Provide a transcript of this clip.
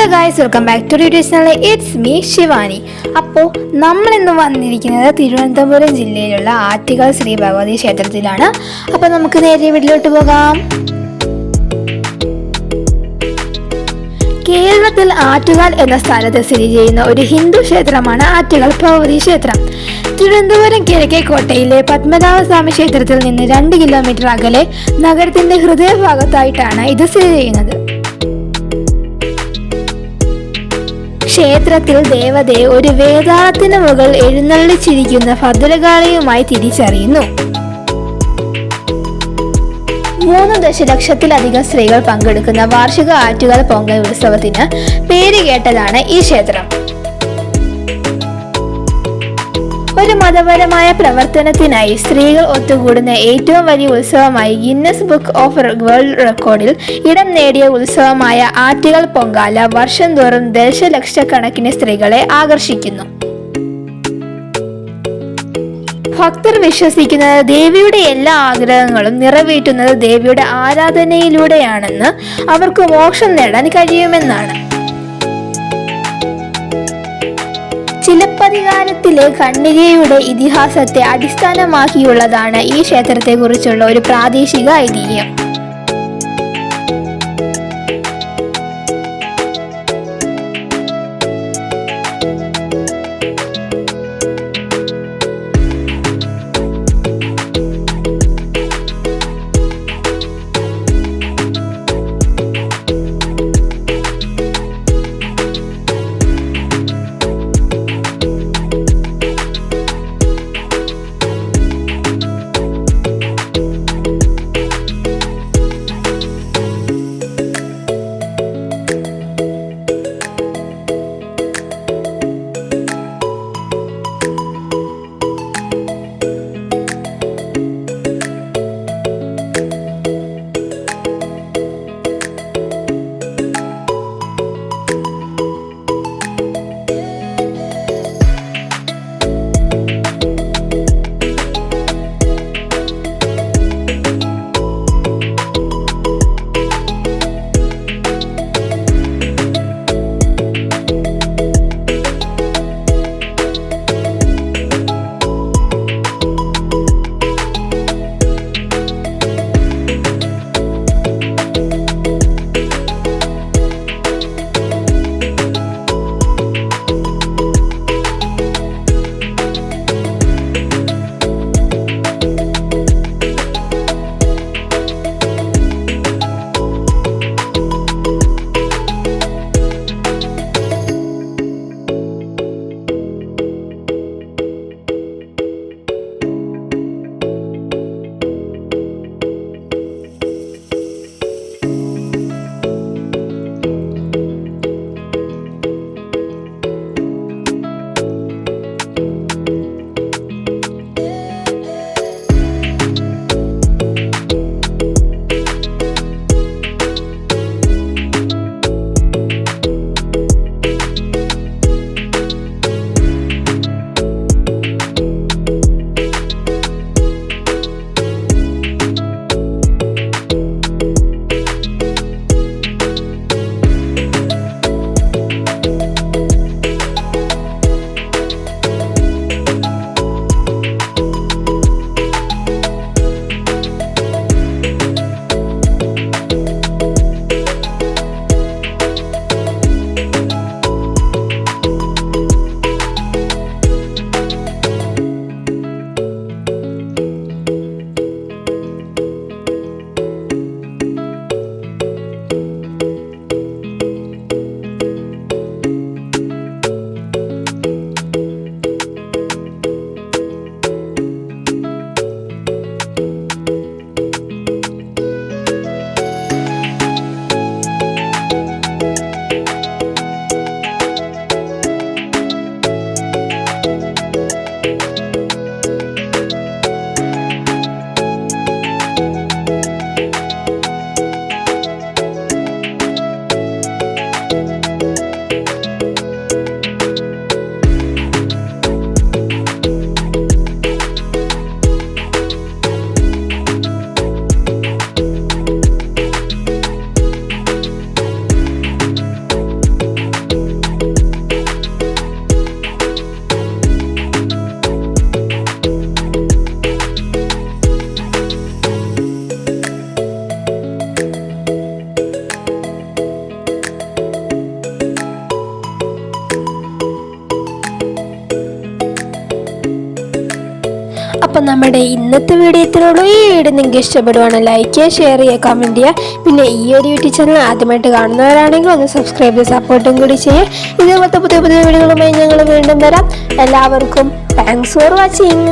Hello guys welcome back to YouTube channel it's me Shivani അപ്പോൾ നമ്മൾ ഇന്ന് വന്നിരിക്കുന്നത് തിരുവനന്തപുരം ജില്ലയിലുള്ള ആറ്റുകൾ ശ്രീ ഭഗവതി ക്ഷേത്രത്തിലാണ്. അപ്പോൾ നമുക്ക് നേരെ വീട്ടിലോട്ട് പോകാം. കേരളത്തിൽ ആറ്റുകാൽ എന്ന സ്ഥലത്ത് സ്ഥിതി ചെയ്യുന്ന ഒരു ഹിന്ദു ക്ഷേത്രമാണ് ആറ്റുകാൽ ഭഗവതി ക്ഷേത്രം. തിരുവനന്തപുരം കിഴക്കേക്കോട്ടയിലെ പത്മനാഭസ്വാമി ക്ഷേത്രത്തിൽ നിന്ന് രണ്ട് കിലോമീറ്റർ അകലെ നഗരത്തിന്റെ ഹൃദയഭാഗത്തായിട്ടാണ് ഇത് സ്ഥിതി ചെയ്യുന്നത്. ക്ഷേത്രത്തിൽ ദേവതയെ ഒരു വേതാളത്തിന് മുകൾ എഴുന്നള്ളിച്ചിരിക്കുന്ന ഭദ്രകാളിയുമായി തിരിച്ചറിയുന്നു. മൂന്ന് ദശലക്ഷത്തിലധികം സ്ത്രീകൾ പങ്കെടുക്കുന്ന വാർഷിക ആറ്റുകാൽ പൊങ്കൽ ഉത്സവത്തിന് പേരുകേട്ടതാണ് ഈ ക്ഷേത്രം. ഒരു മതപരമായ പ്രവർത്തനത്തിനായി സ്ത്രീകൾ ഒത്തുകൂടുന്ന ഏറ്റവും വലിയ ഉത്സവമായി ഗിന്നസ് ബുക്ക് ഓഫ് വേൾഡ് റെക്കോർഡിൽ ഇടം നേടിയ ഉത്സവമായ ആറ്റുകൾ പൊങ്കാല വർഷം തോറും ദശലക്ഷക്കണക്കിന് സ്ത്രീകളെ ആകർഷിക്കുന്നു. ഭക്തർ വിശ്വസിക്കുന്നത് ദേവിയുടെ എല്ലാ ആഗ്രഹങ്ങളും നിറവേറ്റുന്നത് ദേവിയുടെ ആരാധനയിലൂടെയാണെന്ന് അവർക്ക് മോക്ഷം നേടാൻ കഴിയുമെന്നാണ്. ചിലപ്പതികാരത്തിലെ ഖണ്ഡികയുടെ ഇതിഹാസത്തെ അടിസ്ഥാനമാക്കിയുള്ളതാണ് ഈ ക്ഷേത്രത്തെക്കുറിച്ചുള്ള ഒരു പ്രാദേശിക ഐതിഹ്യം. അപ്പോൾ നമ്മുടെ ഇന്നത്തെ വീഡിയോ ഇത്രയുള്ളൂ ഈ വീഡിയോ നിങ്ങൾക്ക് ഇഷ്ടപ്പെടുവാണ് ലൈക്ക് ചെയ്യുക ഷെയർ ചെയ്യുക കമന്റ് ചെയ്യുക. പിന്നെ ഈ ഒരു യൂട്യൂബ് ചാനൽ ആദ്യമായിട്ട് കാണുന്നവരാണെങ്കിൽ ഒന്ന് സബ്സ്ക്രൈബ് ചെയ്ത് സപ്പോർട്ടും കൂടി ചെയ്യുക. ഇതുപോലത്തെ പുതിയ പുതിയ വീഡിയോകളുമായി ഞങ്ങൾ വീണ്ടും വരാം. എല്ലാവർക്കും താങ്ക്സ് ഫോർ വാച്ചിങ്